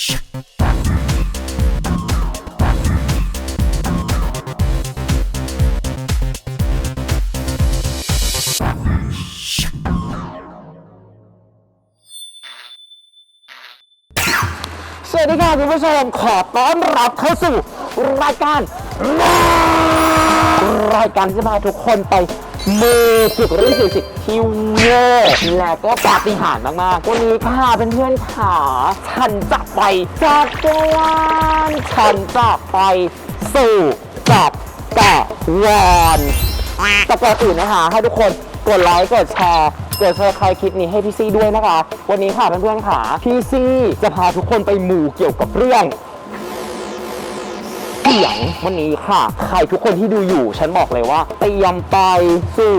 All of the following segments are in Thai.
สวัสดีค่ะคุณผู้ชมขอต้อนรับเข้าสู่รายการรายการที่จะพาทุกคนไป มูสุกเรื่อสิ่สิ่งที่เวอร์และก็ปาฏิหาริย์มากๆวันนี้ค่ะเพื่อนๆขาฉันจะไปจักรวาลฉันจะไปสู่จักรวาลแต่ก่อนอื่นนะคะให้ทุกคนกดไลค์กดแชร์กดแชร์ใครคลิปนี้ให้พี่ซี่ด้วยนะคะ วันนี้ค่ะเพื่อนๆค่ะพี่ซี่จะพาทุกคนไปหมู่เกี่ยวกับเรื่อง เสียงวันนี้ค่ะ ใครทุกคนที่ดูอยู่ ฉันบอกเลยว่าเตรียมไปสู่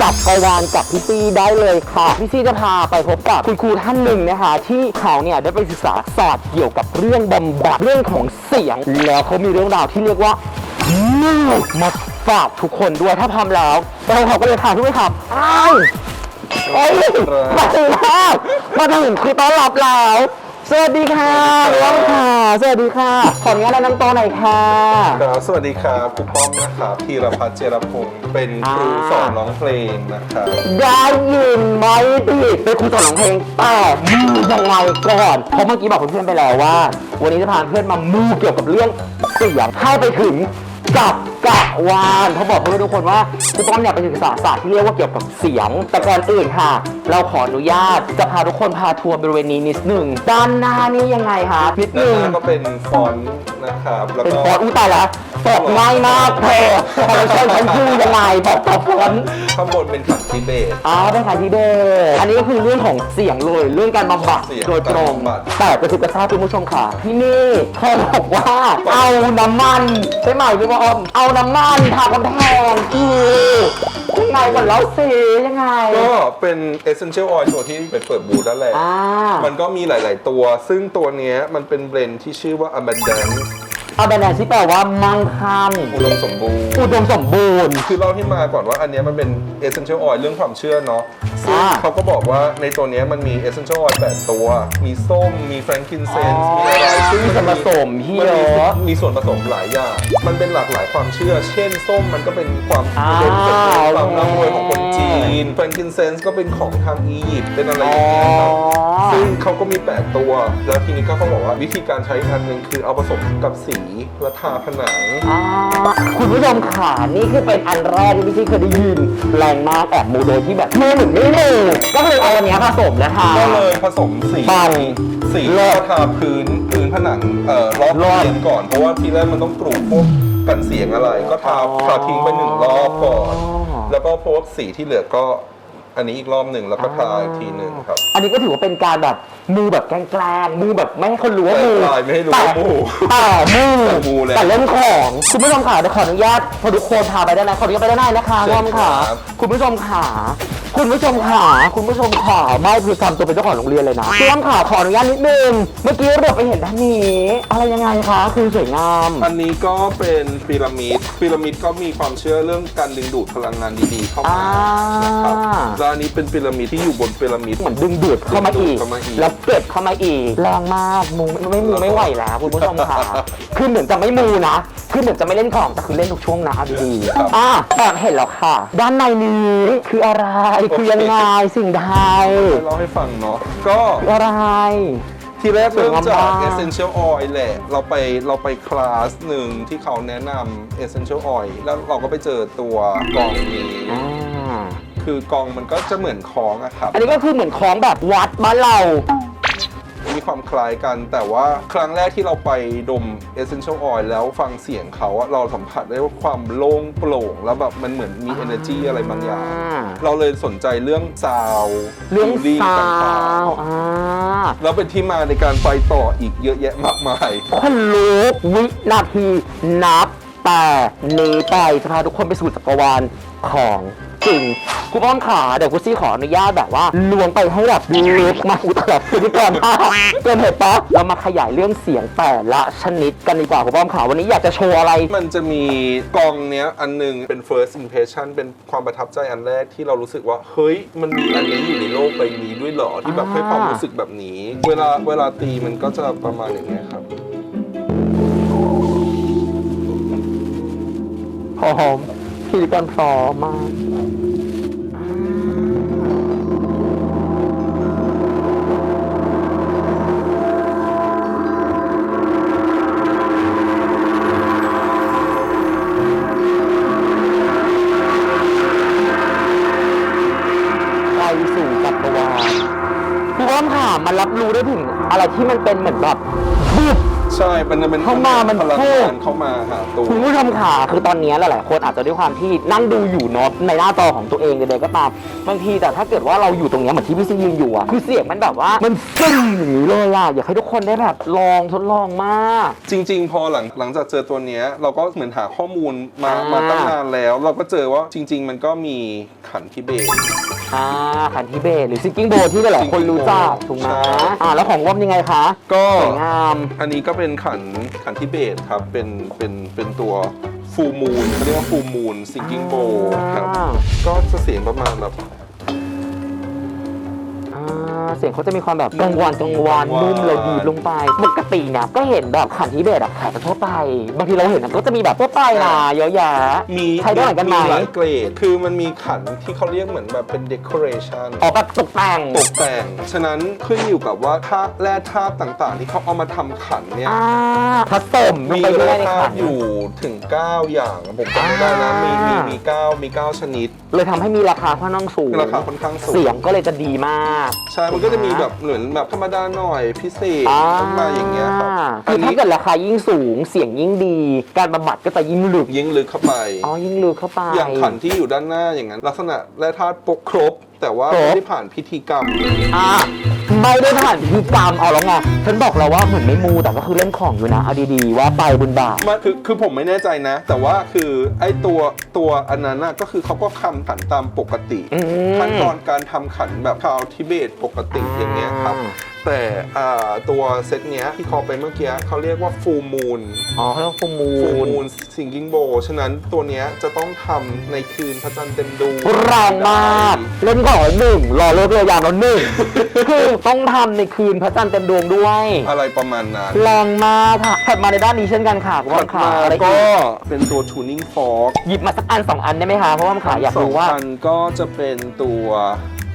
จับกวาลกับพี่ซี่ได้เลยค่ะพี่ซี่จะพาไปพบกับคุณครูท่านหนึ่งนะคะ ที่เขาเนี่ยได้ไปศึกษาศาสตร์เกี่ยวกับเรื่องบำบัดเรื่องของเสียง แล้วเขามีเรื่องราวที่เรียกว่ามูมาฝากทุกคนด้วยถ้าพร้อมแล้วเราขอกันเลยค่ะทุกท่านครับอ้าวเอ้ยมาถึงแล้วมาถึงคือต้อนรับแล้ว สวัสดีค่ะน้องค่ะ สวัสดีค่ะ ขออนุญาตแนะนำตัวหน่อยค่ะ ครับสวัสดีครับครูป้อมนะครับพีรพัฒน์เจรพงศ์เป็นครูอ่าสอนร้องเพลงนะครับได้ยินไหมพี่เป็นครูสอนร้องเพลงแต่มูยังไงก่อนเพราะเมื่อกี้บอกเพื่อนๆไปแล้วว่า วันนี้จะพาเพื่อนมามูเกี่ยวกับเรื่องเสียงให้ไปถึงกับกะวานเขาบอกเพื่อนๆทุกคนว่าครูป้อมเนี่ยไปศึกษาศาสตร์ที่เรียกว่าเกี่ยวกับเสียง แต่ก่อนอื่นค่ะ เราขออนุญาตจะพาทุกคนพาทัวร์บริเวณนี้นิดหนึ่งด้านหน้านี่ยังไงคะนิดหด้านนึ่งหน้าก็เป็นฟอนต์นะครับ แล้วเป็นก็ฟอนต์อุ้ยตายแล้วตอบง่ายมากเธอคอลเลคชันฉันคือยังไงบอกตอบฟอนต์ ข้างบนเป็นขันทิเบต อ๋อเป็นขายที่เดอันนี้ก็คือเรื่องของเสียงเลยเรื่องการบำบัดเสียงโดยตรง การบำบัด แต่กระซิบกระซาบคุณผู้ชมค่ะ ที่นี่เขาบอกว่าเอาน้ำมัน ใช่ไหมพี่บอมเอาน้ำมันทากำแพงคือยังไงก่อนแล้วสิยังไง ก็เป็น essential oil ตัวที่ไปเปิดบูธนั่นแหละ อ่ามันก็มีหลาย ๆ ตัว ซึ่งตัวเนี้ยมันเป็นเบรนด์ที่ชื่อว่า abundance เอาแบรนด์ที่แปลว่ามั่งคั่งอุดมสมบูรณ์ อุดมสมบูรณ์ คือเล่าที่มาก่อนว่าอันเนี้ยมันเป็น essential oil เรื่องความเชื่อเนาะซึ่งอ่าเขาก็บอกว่าในตัวเนี้ยมันมี essential oil 8ตัว มีส้ม มี frankincense มีอะไรซึ่งมีส่วนผสมที่มันเยมีอะมีส่วนผสมหลายอย่าง มันเป็นหลากหลายความเชื่อ เช่น ส้มมันก็เป็นความอ่า อุดมสมบูรณ์ความร่ำรวยของคนจีน frankincense ก็เป็นของทางอียิปต์เป็นอะไรอย่างเงี้ยครับ ซึ่งเขาก็มี 8 ตัว แล้วทีนี้ก็เขาบอกว่าวิธีการใช้อีกอันหนึ่งคือเอาผสมกับสีแล้วทาผนัง อ่าคุณผู้ชมขานี่คือเป็นอันแรกที่พี่ซี่เคยได้ยินแรงมากแอบมูโดยที่แบบมือหนึ่งไม่มือก็เลยเอาอันเนี้ยผสมแล้วค่ะก็เลยผสมสีปังสีเลิก็ศทาพื้นพื้นผนังเอ่อรอบรอบเรียนก่อนเพราะว่าทีแรกมันต้องกรูดพวกกันเสียงอะไร ก็ทาอ๋อ ทาทิ้งไปหนึ่งรอบก่อนอ๋อแล้วก็พวกสีที่เหลือก็ อันนี้อีกรอบหนึ่งแล้วก็ทาอีกทีหนึ่งครับ อันนี้ก็ถือว่าเป็นการแบบมูแบบแกล้งๆมูแบบไม่ให้คนรู้ว่ามูแกล้งๆไม่ให้รู้ว่ามูแต่มูแต่มูเลยแต่เล่นของคุณผู้ชมขาเดี๋ยวขออนุญาตพอทุกคนพาไปได้ไหมขออนุญาตไปได้ไหมนะคะเชิญร่วมค่ะครับคุณผู้ชมขาคุณผู้ชมขาคุณผู้ชมขาไม่คือทำตัวเป็นเจ้าของโรงเรียนเลยนะร่วมขาขออนุญาตนิดนึงเมื่อกี้เราไปเห็นด้านนี้ อะไรยังไงคะ คือสวยงาม อันนี้ก็เป็นพีระมิดพีระมิดก็มีความเชื่อเรื่องการดึงดูดพลังงานดีๆเข้ามาอ่านะครับแล้วอันนี้เป็นพีระมิดที่อยู่บนพีระมิดเหมือนดึงดูดเข้ามาอีก เข้ามาอีก แล้วเก็บเข้ามาอีก แรงมากมูไม่ไม่มูไม่ไหวแล้วคุณผู้ชมค่ะ คือเหมือนจะไม่มูนะ คือเหมือนจะไม่เล่นของแต่คือเล่นทุกช่วงนะเอาดีๆอะแอบเห็นแล้วค่ะ ด้านในนี้คืออะไรคือยังไงสิ่งใดเล่าให้ฟังเนาะก็คืออะไร ทีแรกเริ่มจากสวยงามมาก essential oil แหละ เราไปเราไปคลาสหนึ่งที่เขาแนะนำ essential oil แล้วเราก็ไปเจอตัวกองนี้อ่า คือกองมันก็จะเหมือนคล้องอะครับ อันนี้ก็คือเหมือนของแบบวัดบ้านเรา มีความคล้ายกันแต่ว่าครั้งแรกที่เราไปดม essential oil แล้วฟังเสียงเขาอะเราสัมผัสได้ว่าความโล่งโปร่ง แล้วแบบมันเหมือนมี energy อะไรบางอย่าง อ่า เราเลยสนใจเรื่องซาวเรื่อง feeling ซาต่างวอ่าๆแล้วเป็นที่มาในการไปต่ออีกเยอะแยะมากมาย คนรู้วินาทีนับแต่นี้ไปจะพาทุกคนไปสู่จักรวาลของ จริงคุณป้อมขาเดี๋ยวกุซี่ขออนุญาตแบบว่าลวงไปให้แบบลึกมาอุตลับพิธีกรมากเกินเหตุปะเรามาขยายเรื่องเสียงแต่ละชนิดกันดีกว่าคุณป้อมขาวันนี้อยากจะโชว์อะไร มันจะมีกองเนี้ยอันหนึงเป็น first impression เป็นความประทับใจอันแรกที่เรารู้สึกว่า เฮ้ย มันมีอันนี้อยู่ในโลกใบนี้ด้วยเหรอที่แบบให้ความรู้สึกแบบนี้ เวลาเวลาตีมันก็จะประมาณอย่างเงี้ยครับพร้อม พิธีกรพร้อมมาไปสู่จักรวาลคือว่าค่ะมันรับรู้ได้ถึงอะไรที่มันเป็นเหมือนแบบบึ้บ ใช่มันจะเป็นเข้ามามันพลังเท่งานเข้ามาหาตัวคุณผู้ชมค่ะคือตอนนี้หลายๆคนอาจจะด้วยความที่นั่งดูอยู่เนาะในหน้าจอของตัวเองใดๆก็ตามบางทีแต่ถ้าเกิดว่าเราอยู่ตรงเนี้ยเหมือนที่พี่ซิงยืนอยู่อะคือเสียงมันแบบว่ามันซึ้งอย่างนี้เลยอะอยากให้ทุกคนได้แบบลองทดลองมาก จริง ๆ พอหลังหลังจากเจอตัวเนี้ยเราก็เหมือนหาข้อมูลมาอ่ามมาตั้งนานแล้ว เราก็เจอว่าจริง ๆ มันก็มีขันทิเบตอ่าขันทิเบตหรือซิกกิ้งโบที่หลายๆคนรู้จักถูกไหมใช่อ่าแล้วของวอมยังไงคะก็สวยงามอันนี้ก็เป็นขันขันทิเบตครับ เป็นเป็นเป็นตัวฟูมูลเขาเรียกว่าฟูมูลซิงกิ้งโบครับอ่าก็จะเสียงประมาณแบบอ่า เสียงเขาจะมีความแบบกังวานกังวานกังวานนุ่มเลยดีดลงไปปกติเนี่ยก็เห็นแบบขันทิเบตอะขายกันทั่วไป บางทีเราเห็นอะก็จะมีแบบทั่วไปนะเยอะแยะมีใช้ได้เหมือนกันไหมหลายเกรดคือมันมีขันที่เขาเรียกเหมือนแบบเป็น decoration ออกแบบตกแต่งตกแต่ง ฉะนั้นขึ้นอยู่กับว่าธาตุแร่ธาตุต่างๆ ที่เขาเอามาทำขันเนี่ยอ่าผสมลงมีไปด้วแร่ยในธาขัตุนอยู่ถึง 9 อย่างผมจำไม่ได้นะมีมีอ่ามีมี9มี9ชนิด เลยทำให้มีราคาค่อนข้างสูงราคาค่อนข้างสูงเสียงก็เลยจะดีมาก ใช่มันก็จะมีแบบเหมือนแบบธรรมดาหน่อยพิเศษอ่าขึ้นมาอย่างเงี้ยครับอัคืนอนี้ถ้าเกิดราคายิ่งสูงเสียงยิ่งดี การบำบัดก็จะยิ่งลึกยิ่งลึกเข้าไป อ๋อยิ่งลึกเข้าไป อย่างขันที่อยู่ด้านหน้าอย่างนั้น ลักษณะแร่ธาตุปกครบ แต่ว่าครบ ไม่ได้ผ่านพิธีกรรม อ่า ไม่ได้ผ่านพิธีกรรมเอาแล้วไงฉันบอกแล้วว่าเหมือนไม่มูแต่ก็คือเล่นของอยู่นะเอาดีๆว่าไปบุญบาป มันคือคือผมไม่แน่ใจนะ แต่ว่าคือไอ้ตัวตัวอันนั้นน่ะก็คือเขาก็คำขันตามปกติ อืมขั้นตอนการทำขันแบบชาวทิเบตปกติอย่างเงี้ยครับ อ่า แต่อ่าตัวเซตเนี้ยที่เขาไปเมื่อกี้เขาเรียกว่าฟูมูลอ๋อเขาเรียกว่าฟูมูฟูลมูลซิงกิ้งโบ ฉะนั้นตัวเนี้ยจะต้องทำในคืนพระจันทร์เต็มดวงแรงมาก เล่นก่อนหนึ่งรอเลิกเรือยามแล้วหนึ่งคือต้องทำในคืนพระจันทร์เต็มดวงด้วยอะไรประมาณนั้น แรงมากค่ะถัดมาในด้านนี้เช่นกันค่ะคุณถัว่าดขามาอะไรอีก็กเป็นตัว tuning fork หยิบมาสักอันสองอันได้ไหมคะเพราะว่ามันขาอยากสองรู้ว่าพันก็จะเป็นตัว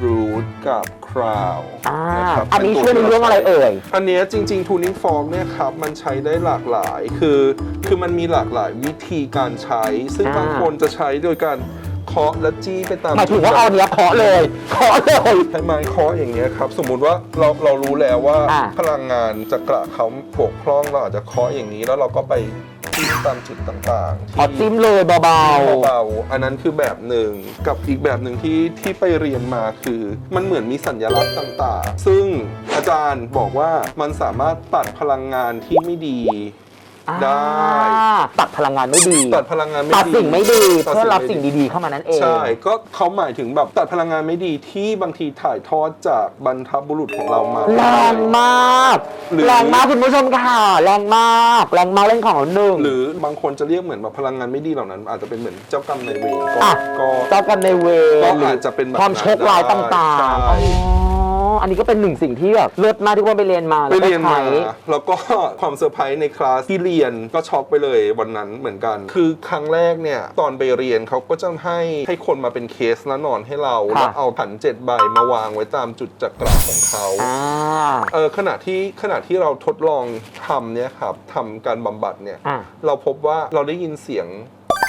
root กับ crown อ่านะครับอันนี้เป็ช่วยในตัวเรื่องอะไรเอ่ย อันเนี้ยจริง ๆ tuning fork เนี่ยครับมันใช้ได้หลากหลายคือ คือมันมีหลากหลายวิธีการใช้ ซึ่งอ่า บางคนจะใช้โดยการ เคาะและจี้ไปตามหมายถึงว่าเอาอันเนี้ยเคาะเลยเคาะเลยใช้ไม้เคาะอย่างเงี้ยครับ สมมุติว่าเราเรารู้แล้วว่าอ่า พลังงานจะกระเขาปกพร่องเราอาจจะเคาะอย่างนี้แล้วเราก็ไปจิ้มตามจุดต่างๆขอจิ้มเลยเบาเบาๆอันนั้นคือแบบหนึ่งกับอีกแบบหนึ่งที่ที่ไปเรียนมาคือ มันเหมือนมีสัญลักษณ์ต่างๆ ซึ่งอาจารย์บอกว่ามันสามารถตัดพลังงานที่ไม่ดี ๆอ่าได้ตัดพลังงานไม่ดี ตัดพลังงานไม่ดีตัดสิ่งไม่ดีตัดเพื่อรับไม่สิ่งดีๆเข้ามานั่นเอง ใช่ ก็เขาหมายถึงแบบตัดพลังงานไม่ดีที่บางทีถ่ายทอดจากบรรพบุรุษของเรามา แรงมาก หรือ แรงมากคุณผู้ชมค่ะ แรงมาก แรงมากเล่นของหนึ่ง หรือบางคนจะเรียกเหมือนแบบพลังงานไม่ดีเหล่านั้น อาจจะเป็นเหมือนเจ้ากรรมนายเวรก็อะ ก็ เจ้ากรรมในายเวรก็อาจจะเป็นแบบความโชคร้ายต่างๆ ใช่ อ๋อ อันนี้ก็เป็นหนึ่งสิ่งที่แบบเลิศมากที่ว่าไปเรียนมาไปเรียนมาแล้วก็ใช้ แล้วก็ ความเซอร์ไพรส์ในคลาสที่เรียนก็ช็อกไปเลยวันนั้นเหมือนกัน คือครั้งแรกเนี่ย ตอนไปเรียนเขาก็จะให้ให้คนมาเป็นเคสแล้วนอนให้เราค่ะ แล้วเอาขันเจ็ดใบมาวางไว้ตามจุดจักระของเขา อ่า เออขณะที่ขณะที่เราทดลองทำเนี่ยครับทำการบำบัดเนี่ย อะเราพบว่าเราได้ยินเสียง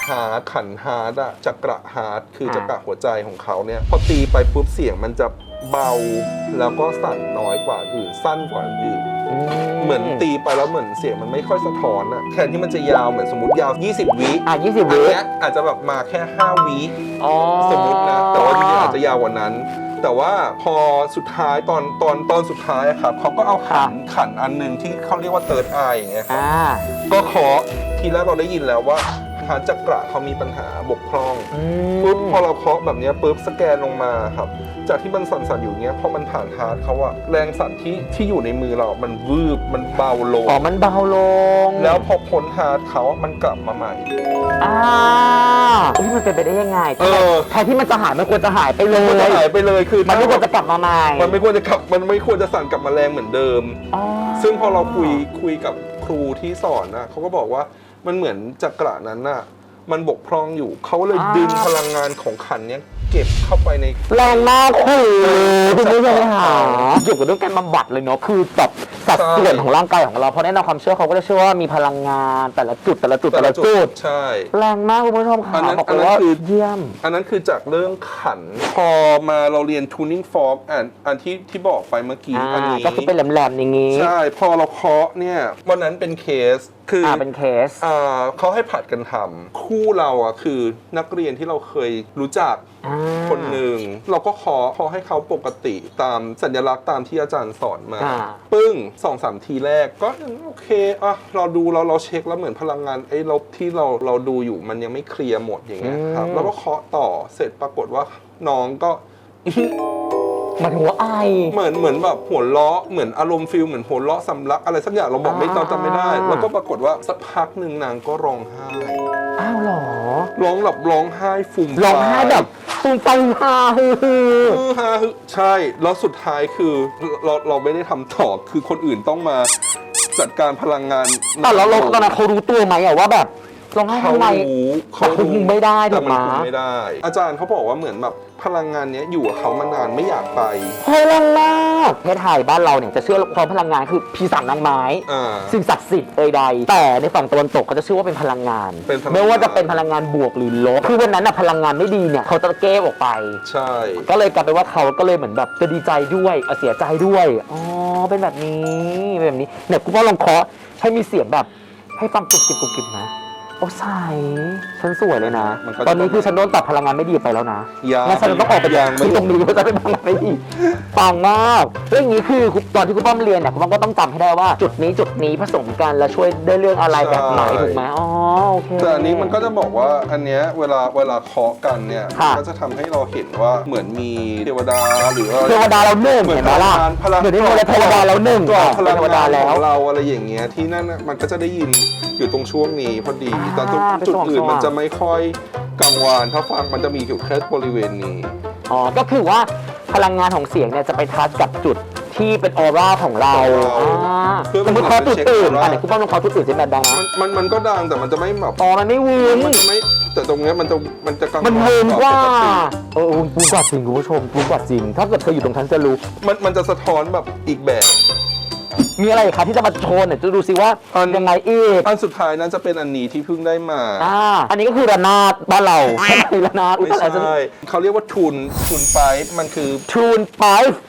ฮาร์ดขันฮาร์ดอะจักระฮาร์ดคืออ่าจักระหัวใจของเขาเนี่ย พอตีไปปุ๊บเสียงมันจะ เบาแล้วก็สั่นน้อยกว่าอื่นสั้นกว่าอื่นเหมือนตีไปแล้วเหมือนเสียงมันไม่ค่อยสะท้อนอะแทนที่มันจะยาวเหมือนสมมติยาว 20 วิอะยี่สิบอันวิเนี้ยอาจจะแบบมาแค่ 5 วิอ๋อสมมตินะ แต่ว่าจริงๆอาจจะยาวกว่านั้น แต่ว่าพอสุดท้ายตอนตอนตอนสุดท้ายอะครับเขาก็เอาขันขันอันหนึ่งที่เขาเรียกว่าเติร์ดไออย่างเงี้ยครับ อ่า ก็เคาะทีแรกเราได้ยินแล้วว่า ฮาร์ดจักระเขามีปัญหาบกพร่องอืมปุ๊บพอเราเคาะแบบเนี้ยปุ๊บสแกนลงมาครับ จากที่มันสั่นๆอยู่เนี้ยพอมันผ่านฮาร์ดเขาอะแรงสั่นที่ที่อยู่ในมือเรา มันวืบมันเบาลงอ๋อมันเบาลง แล้วพอพ้นฮาร์ดเขามันกลับมาใหม่อ่าเอ้ยมันเป็นไปได้ยังไงเออแทนที่มันจะหายมันควรจะหายไปเลมันจะยหายไปเลยคือมันไม่ควรจะกลับมาใหม่มันไม่ควรจะกลับมันไม่ควรจะสั่นกลับมาแรงเหมือนเดิมอ๋อซึ่งพอเราคุยคุยกับครูที่สอนนะเขาก็บอกว่า มันเหมือนจักระนั้นน่ะมันบกพร่องอยู่เขาเลยดึงพลังงานของขันเนี้ยเก็บเข้าไปใน แรงมากคือคุณผู้ชมค่ะเกี่ยวกับเรื่องการบำบัดเลยเนาะคือแบบ สัดส่วนของร่างกายของเราเพราะแน่นอนความเชื่อเขาก็จะเชื่อว่ามีพลังงานแต่ละจุดแต่ละจุดแต่ละจุดใช่ แรงมากคุณผู้ชมค่ะอันนั้นบอกอันเลยนั้นว่าคือ เยี่ยม อันนั้นคือจากเรื่องขัน พอมาเราเรียน tuning fork อันอันที่ที่บอกไปเมื่อกี้อ่าอันนี้ ก็คือเป็นแหลมๆอย่างนี้ ใช่ พอเราเคาะเนี่ยวันนั้นเป็นเคสคือออ่าเป็นเคส อ่าเขาให้ผัดกันทำคู่เราอะคือนักเรียนที่เราเคยรู้จัก อ่า คนหนึ่งเราก็เคาะเคาะให้เขาปกติตามสัญลักษณ์ตามที่อาจารย์สอนมา อ่า ปึ้งสองสามทีแรกก็โอเคอะเราดูเราเราเช็คแล้วเหมือนพลังงานไอ้ลบที่เราเราดูอยู่มันยังไม่เคลียร์หมดอย่างเงี้ยครับ แล้วก็เคาะต่อเสร็จปรากฏว่าน้องก็ หมายถึงว่าไอ เหมือนเหมือนแบบหัวเราะเหมือนอารมณ์ฟิลเหมือนหัวเราะสำลักอะไรสักอย่างเราบอกไม่อ่า จำจำไม่ได้ แล้วก็ปรากฏว่าสักพักหนึ่งนางก็ร้องไห้อ้าวเหรอร้องแบบร้องไห้ฟูมร้องไห้แบบฟู มฟังฮาฮือฮือฮือฮาฮือใช่ แล้วสุดท้ายคือเราเราไม่ได้ทำต่อคือคนอื่นต้องมาจัดการพลังงาน อะแล้วเราตอนนั้นเขารู้ตัวไหมอะว่าแบบ ร้องไห้เขาทำไมรู้แต่เขาคุมไม่ได้แต่ถูกไหมมันคุมไม่ได้ อาจารย์เขาบอกว่าเหมือนแบบพลังงานเนี้ยอยู่กับเขามานานไม่อยากไป พลังมากประเทศไทยบ้านเราเนี่ยจะเชื่อความพลังงานคือพีสามนางไม้ อ่า สิ่งศักดิ์สิทธิ์เอ่ยใด แต่ในฝั่งตะวันตกเขาจะเชื่อว่าเป็นพลังงาน เป็นพลังงาน ไม่ว่าจะเป็นพลังงานบวกหรือลบ คือวันนั้นน่ะพลังงานไม่ดีเนี่ยเขาจะเก้ออกไป ใช่ ก็เลยกลายเป็นว่าเขาก็เลยเหมือนแบบจะดีใจด้วยเอ่อเสียใจด้วย อ๋อ เป็นแบบนี้เป็นแบบนี้ เนี่ยคุณพ่อลองเคาะให้มีเสียงแบบ ให้ฟังกรุบกริบกรุบกริบนะ โอ้ใสฉันสวยเลยนะ มันก็จะตอนนี้คือฉันโดนตัดพลังงานไม่ดีไปแล้วนะยางั้นฉันต้องออกไปยัจากงไม่ที่ตรงนี้เพราะจะเป็นพลังงานไม่ดีปังมากเรื่องนี้คือตอนที่คุณป้อมเรียนเนี่ยคุณป้อมก็ต้องจำให้ได้ว่า จุดนี้จุดนี้ผสมกันแล้วช่วยได้เรื่องอะไรแบบไหนถูกไหมอ๋อโอเค แต่อันนี้มันก็จะบอกว่าอันเนี้ยเวลาเวลาเคาะกันเนี่ยค่ะ ก็จะทำให้เราเห็นว่าเหมือนมีเทวดาหรือว่าเทวดาเราหนึ่งเหมือนเห็นไหมล่ะพลังเดี๋ยวนี้เราเทวดาเราหนึ่งกรอบพเป็ลันงเทวดางานแล้ขว องเราอะไรอย่างเงี้ยที่นั่นน่ะมันก็จะได้ยิน อยู่ตรงช่วงนี้พอดีอ่าแต่ตรงเป็นจุดสว่างๆอื่นมันจะไม่ค่อยกังวาน ถ้าฟังมันจะมีอยู่แค่บริเวณนี้ อ๋อ ก็คือว่าพลังงานของเสียงเนี่ยจะไปทัชกับจุดที่เป็นออร่าของเราของเราอ่าเพื่อสมมติเขาจุดอื่นเช็คออร่าอันไหนคุณป้อมลองเขาจุดอื่นใช่ไหมดังมันะนมันมันก็ดังแต่มันจะไม่แบบอ๋อ มันไม่วุ้นมันจะไม่แต่ตรงเนี้ยมันจะมันจะกังวานมันวุ้นกว่าปกติเออวุ้นกว่าจริงคุณผู้ชมวุ้นกว่าจริง ถ้าเกิดเธออยู่ตรงนั้นจะรู้ มันมันจะสะท้อนแบบอีกแบบ มีอะไรอีกคะที่จะมาโชว์เนี่ยจะดูซิว่าอัน ยังไงอีกอันสุดท้ายนั้นจะเป็นอันนี้ที่เพิ่งได้มา อ่าอันนี้ก็คือระนาดบ้านเราใช่ไหมระนาดอุ้ยไม่อะไรจะใช่เขาเรียกว่าทุนทุนไปมันคือ ทูนไป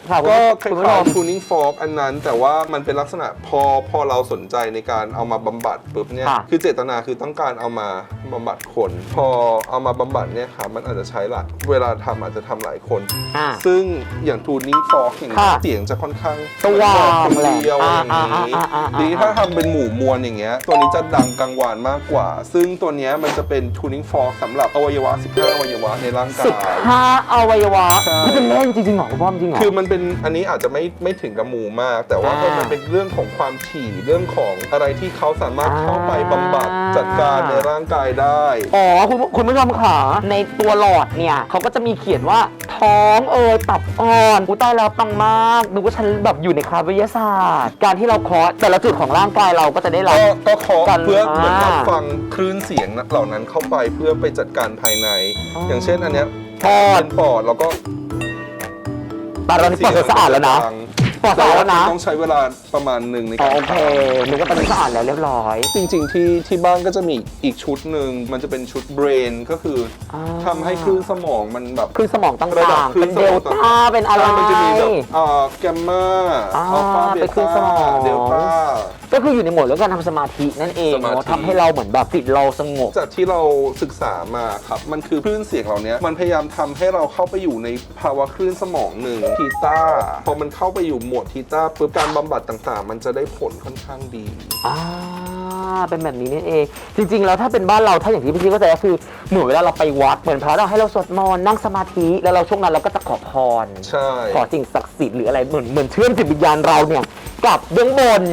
ค่ะก็คคุณผู้ชล้ายม ๆ tuning fork อันนั้น แต่ว่ามันเป็นลักษณะพอพอเราสนใจในการเอามาบำบัดปุ๊บเนี่ยค่ะคือเจตนาคือต้องการเอามาบำบัดคน พอเอามาบำบัดเนี่ยครับมันอาจจะใช้หลายเวลาทำอาจจะทำหลายคน อ่าซึ่งอย่าง tuning fork อย่างนี้ค่ะเสียงจะค่อนข้างสว่างคนเดียวแหอละย่างนี้อ่าอ่าอ่าอ่าดีถ้าทำเป็นหมู่มวลอย่างเงี้ย ตัวนี้จะดังกังวานมากกว่า ซึ่งตัวเนี้ยมันจะเป็น tuning fork สำหรับอวัยวะ 15 อวัยวะในร่างกาสิบยห้าอวัยวะใช่นี่เป็นเล่นจริงๆเหรอคุณป้อมจริงเหรอ คือมันเป็นอันนี้อาจจะไม่ไม่ถึงกับหมู่มาก แต่ว่าอ่ามันเป็นเรื่องของความถี่เรื่องของอะไรที่เขาสามารถอ่าเข้าไปบำบัดจัดการในร่างกายได้ อ๋อคุณคุณผู้ชมค่ะในตัวหลอดเนี่ยเขาก็จะมีเขียนว่าท้องเอยตับอ่อนกูตายแล้วปังมากนึกว่าฉันแบบอยู่ในคลาสวิทยาศาสตร์การที่เราเคาะแต่ละจุดของร่างกายเราก็จะได้รับ ก็ก็เคาะกันเพื่อเหมือนรับอ่าฟังคลื่นเสียงเหล่านั้นเข้าไปเพื่อไปจัดการภายใน อ๋อออย่างเช่นอันเนี้ยปอด เป็นปอดแล้วก็แต่ตอนนี้ปอดเธอสะอาดแล้วนะดัง ปอดสะอาดแล้วนะ ต้องใช้เวลาประมาณหนึ่งในอ๋อการโอเคนึกว่าตอนนี้สะอาดแล้วเรียบร้อย จริง ๆ ที่ที่บ้านก็จะมีอีกชุดหนึ่งมันจะเป็นชุดเบรนก็คืออาทำให้คลื่นสมองมันแบบ คือสมองต่ระดับางๆ คลื่เป็นนสเดมลองต้า เป็นอะไร ใช่มันจะมีแบบอ่าแกมมาอ่าอัลฟาเบเป็นคลื่นสต้ามอง เดลต้า ก็คืออยู่ในโหมดเรื่องการทำสมาธินั่นเองสมาธิ เนาะทำให้เราเหมือนแบบจิตเราสงบ จากที่เราศึกษามาครับ มันคือคลื่นเสียงเหล่านี้มันพยายามทำให้เราเข้าไปอยู่ในภาวะคลื่นสมองหนึ่งทีต้า พอมันเข้าไปอยู่โหมดทีต้าปุ๊บการบำบัดต่างๆ มันจะได้ผลค่อนข้างดี อ่า เป็นแบบนี้นี่เอง จริง ๆ แล้วถ้าเป็นบ้านเราถ้าอย่างที่พี่ซีเข้าใจก็คือเหมือนเวลาเราไปวัดเหมือนพระเราให้เราสวดมนต์นั่งสมาธิแล้วเราช่วงนั้นเราก็จะขอพร ใช่ ขอสิ่งศักดิ์สิทธิ์หรืออะไรเหมือนเหมือนเชื่อมจิตวิญญาณเราเนี่ย กับเบื้องบน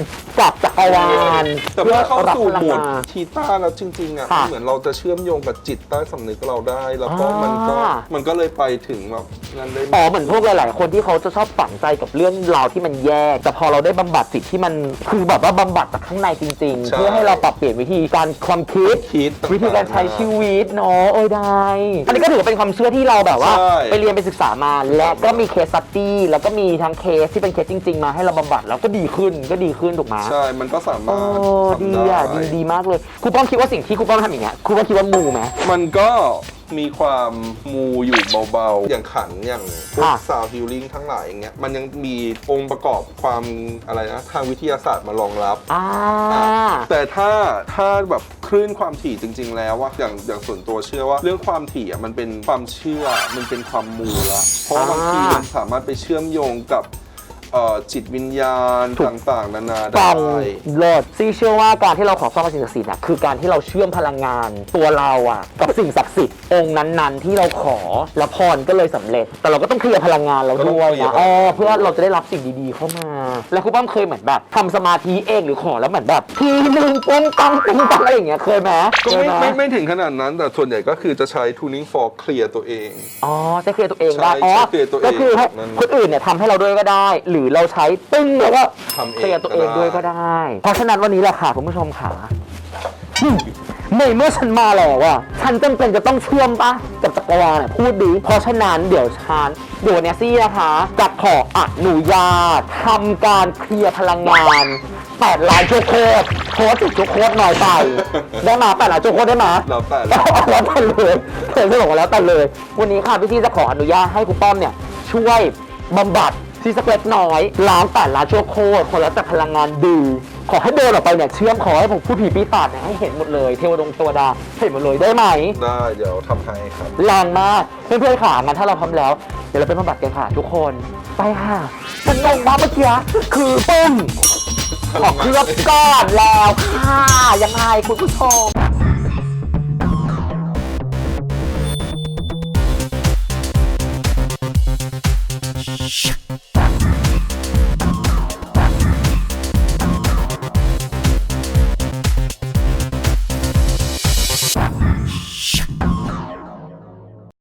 กับจักรวาลแต่เมื่อเข้าสู่รับพลังโหมดงานทีต้าแล้วจริงๆอะค่ะเหมือนเราจะเชื่อมโยงกับจิตใต้สำนึกเราได้ แล้วก็อ่ามั มันก็มันก็เลยไปถึงแบบนั้นได้อ๋อเหมือนพวกหลาย ๆ คนที่เขาจะชอบฝังใจกับเรื่องราวที่มันแย่แต่พอเราได้บำบัดสิ่งที่มันคือแบบว่าบำบัดจากข้างในจริง ๆ ใช่ เพื่อให้เราปรับเปลี่ยนวิธีการความคิด คิดต่งๆ วิธีการใช้ชีวิตเนาะเอ้ยได้ อันนี้ก็ถือว่าเป็นความเชื่อที่เราแบบว่า ใช่ ไปเรียนไปศึกษามาและก็มีเคสสตี้แล้วก็มีทั้งเคสที่เป็นเคสจริง ๆ มาให้เราบำบัดแล้วก็ดีขึ้นก็ดีขึ้นถูกไหมใช่ มันก็สามารโอ้ถดีทำได้อะดีดีมากเลยครูป้อมคิดว่าสิ่งที่ครูป้อมทำอย่างเงี้ยครูป้อมคิดว่ามูไหม มันก็มีความมูอยู่เบาๆ อย่างขันอย่างพวกค่ะ ซาวฮิลลิ่งทั้งหลายอย่างเงี้ย มันยังมีองค์ประกอบความอะไรนะ ทางวิทยาศาสตร์มารองรับ อ่า แต่ถ้าถ้าแบบคลื่นความถี่จริง ๆ แล้วว่าอย่างอย่างส่วนตัวเชื่อว่า เรื่องความถี่อะมันเป็นความเชื่อมันเป็นความมูละเพราะว่าบางทีอ่ามัมันสามารถไปเชื่อมโยงกับ เอ่อจิตวิญญาณถูก ต่างๆ นานาฟัได้งโลดซี่เชื่อว่าการที่เราขอสร้างสิ่งศักดิ์สิทธิ์อะคือการที่เราเชื่อมพลังงานตัวเราอะกับสิ่งศักดิ์สิทธิ์องค์นั้นๆ ที่เราขอแล้วพรก็เลยสำเร็จ แต่เราก็ต้องเคลียร์พลังงานเราด้วยนะอ๋อเพื่อเราจะได้รับสิ่งดีๆเข้ามา แล้วครูป้อมเคยเหมือนแบบทำสมาธิเองหรือขอแล้วเหมือนแบบทีนึงปุ้งปังปุ้งปังอะไรอย่างเงี้ยเคยไหมก็ไม่เคยหไม่ไม่ถึงขนาดนั้น แต่ส่วนใหญ่ก็คือจะใช้ tuning fork เคลียร์ตัวเอง อ๋อใช้เคลียร์ตัวเองได้ใช่อ๋อใช้เคลียร์ตัวเองก็คือให้นั่นคนอื่นเนี่ยทำให้เราด้วยก็ได้ หรือเราใช้ปึ้งแล้วก็ทำเองเคลียร์ตัวเองก็ได้ ด้วยก็ได้ เพราะฉะนั้นวันนี้แหละค่ะคุณผู้ชมค่ะหึในเมื่อฉันมาแล้วอะฉันจำเป็นจะต้องเชื่อมปะกับจักรวาลเนี่ยพูดดี เพราะฉะนั้นเดี๋ยวฉันเดี๋ยวเนยซี่นะคะจะขออนุญาตทำการเคลียร์พลังงาน8ล้านชั่วโคตรโคตรจุดชั่วโคตรหน่อยไปได้มา8ล้านชั่วโคตรได้ไหมแล้วแต่แล้วแล้วแต่เลยเธอจะบอกว่าแล้วแต่เลย วันนี้ค่ะพี่ที่จะขออนุญาตให้คุณป้อมเนี่ย ช่วยบำบัด ที่สักเล็กน้อยล้างแต่ละชั่วโคตรคนแล้วแต่พลังงานดี ขอให้เดินออกไปเนี่ยเชื่อมขอให้ผมผู้ผีปีศาจเนี่ยให้เห็นหมดเลย เทวดงเทวดาเห็นหมดเลยได้ไหมได้เดี๋ยวทำให้ครับ แรงมากเพื่อนๆค่ะงั้นถ้าเราพร้อมแล้ว เดี๋ยวเราไปบำบัดกันค่ะทุกคนไปค่ะฉันงงมากเมื่อกี้คือปุ้งขอเคลือบก่อนแล้วค่ะยังไงคุณผู้ชม